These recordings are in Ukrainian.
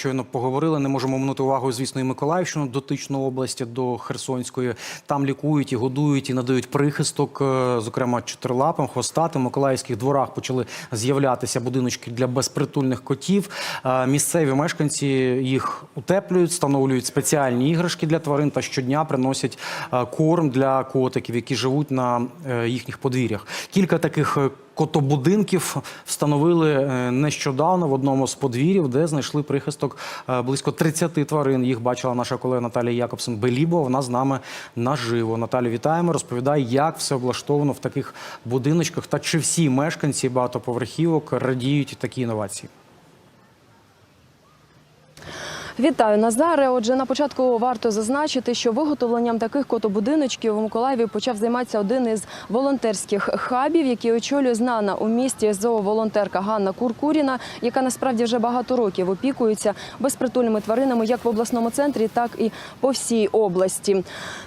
Щойно поговорили, не можемо минути увагу, звісно, і Миколаївщину, дотичну області до Херсонської. Там лікують і годують, і надають прихисток, е, зокрема чотирилапим, хвостатим. В миколаївських дворах почали з'являтися будиночки для безпритульних котів. Е, Місцеві мешканці їх утеплюють, встановлюють спеціальні іграшки для тварин та щодня приносять е, корм для котиків, які живуть на їхніх подвір'ях. Кілька таких котобудинків встановили нещодавно в одному з подвір'їв, де знайшли прихисток е, близько 30 тварин. Їх бачила наша колега Наталія Якобсен Белібова. Вона з нами наживо. Наталю, вітаємо. Розповідає, як все облаштовано в таких будиночках та чи всі мешканці багатоповерхівок радіють такі інновації. Вітаю Назаре. Отже, на початку варто зазначити, що виготовленням таких котобудиночків у Миколаєві почав займатися один із волонтерських хабів, який очолює знана у місті зооволонтерка Ганна Куркуріна, яка насправді вже багато років опікується безпритульними тваринами як в обласному центрі, так і по всій області.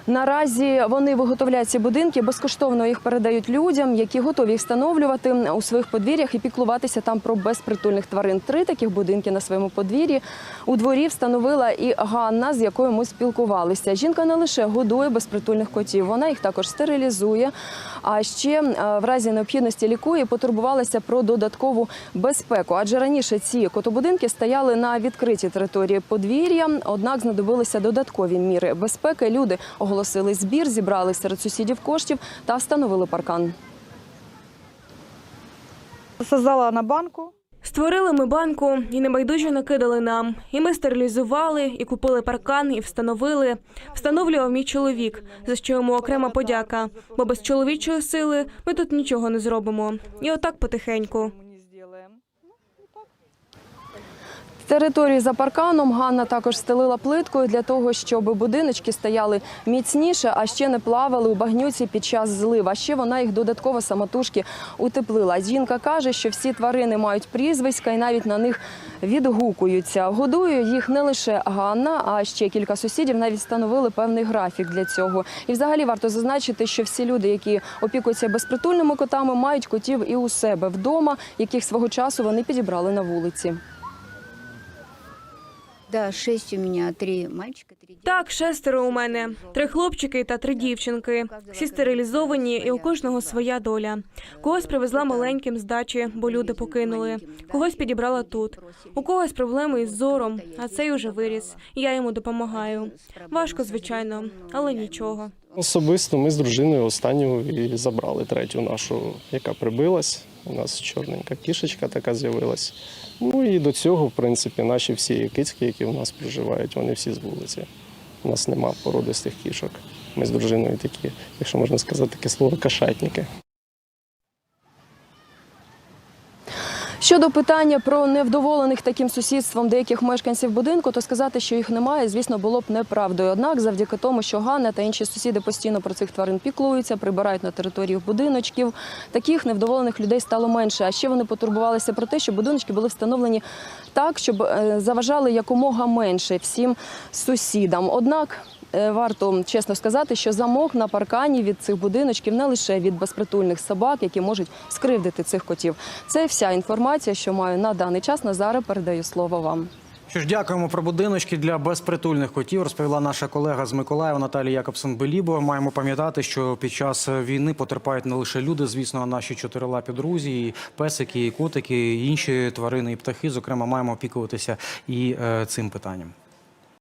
Наразі вони виготовляють ці будинки, безкоштовно їх передають людям, які готові їх встановлювати у своїх подвір'ях і піклуватися там про безпритульних тварин. Три таких будинки на своєму подвір'ї у дворі встановила і Ганна, з якою ми спілкувалися. Жінка не лише годує безпритульних котів, вона їх також стерилізує. А ще е, в разі необхідності лікує, потурбувалася про додаткову безпеку. Адже раніше ці котобудинки стояли на відкритій території подвір'я, однак знадобилися додаткові міри безпеки. Люди оголосили збір, зібрали серед сусідів коштів та встановили паркан. Создала на банку. Створили ми банку і небайдужі накидали нам. І ми стерилізували, і купили паркан, і встановили. Встановлював мій чоловік, за що йому окрема подяка. Бо без чоловічої сили ми тут нічого не зробимо. І отак потихеньку. Територію за парканом Ганна також стелила плиткою для того, щоб будиночки стояли міцніше, а ще не плавали у багнюці під час злив. А ще вона їх додатково самотужки утеплила. Жінка каже, що всі тварини мають прізвиська і навіть на них відгукуються. Годує їх не лише Ганна, а ще кілька сусідів навіть встановили певний графік для цього. І взагалі варто зазначити, що всі люди, які опікуються безпритульними котами, мають котів і у себе вдома, яких свого часу вони підібрали на вулиці. Да, шесть у меня, три мальчика, три девочки. Так, шестеро у мене, три хлопчики та три дівчинки. Всі стерилізовані, і у кожного своя доля. Когось привезла маленьким з дачі, бо люди покинули. Когось підібрала тут. У когось проблеми із зором, а цей уже виріс. Я йому допомагаю. Важко, звичайно, але нічого. Особисто ми з дружиною останню і забрали третю нашу, яка прибилась. У нас чорненька кішечка така з'явилась. Ну і до цього, в принципі, наші всі кицьки, які в нас проживають, вони всі з вулиці. У нас нема породистих кішок. Ми з дружиною такі, якщо можна сказати, таке слово кашатники. Щодо питання про невдоволених таким сусідством деяких мешканців будинку, то сказати, що їх немає, звісно, було б неправдою. Однак, завдяки тому, що Ганна та інші сусіди постійно про цих тварин піклуються, прибирають на території будиночків, таких невдоволених людей стало менше. А ще вони потурбувалися про те, щоб будиночки були встановлені так, щоб е, заважали якомога менше всім сусідам. Однак. Е, Варто чесно сказати, що замок на паркані від цих будиночків не лише від безпритульних собак, які можуть скривдити цих котів. Це вся інформація, що маю на даний час. Назаре передаю слово вам. Що ж, дякуємо про будиночки для безпритульних котів. Розповіла наша колега з Миколаєва Наталія Якобсон Белібова. Маємо пам'ятати, що під час війни потерпають не лише люди, звісно, а наші чотирилапі друзі, і песики, і котики, і інші тварини і птахи. Зокрема, маємо опікуватися і е, цим питанням.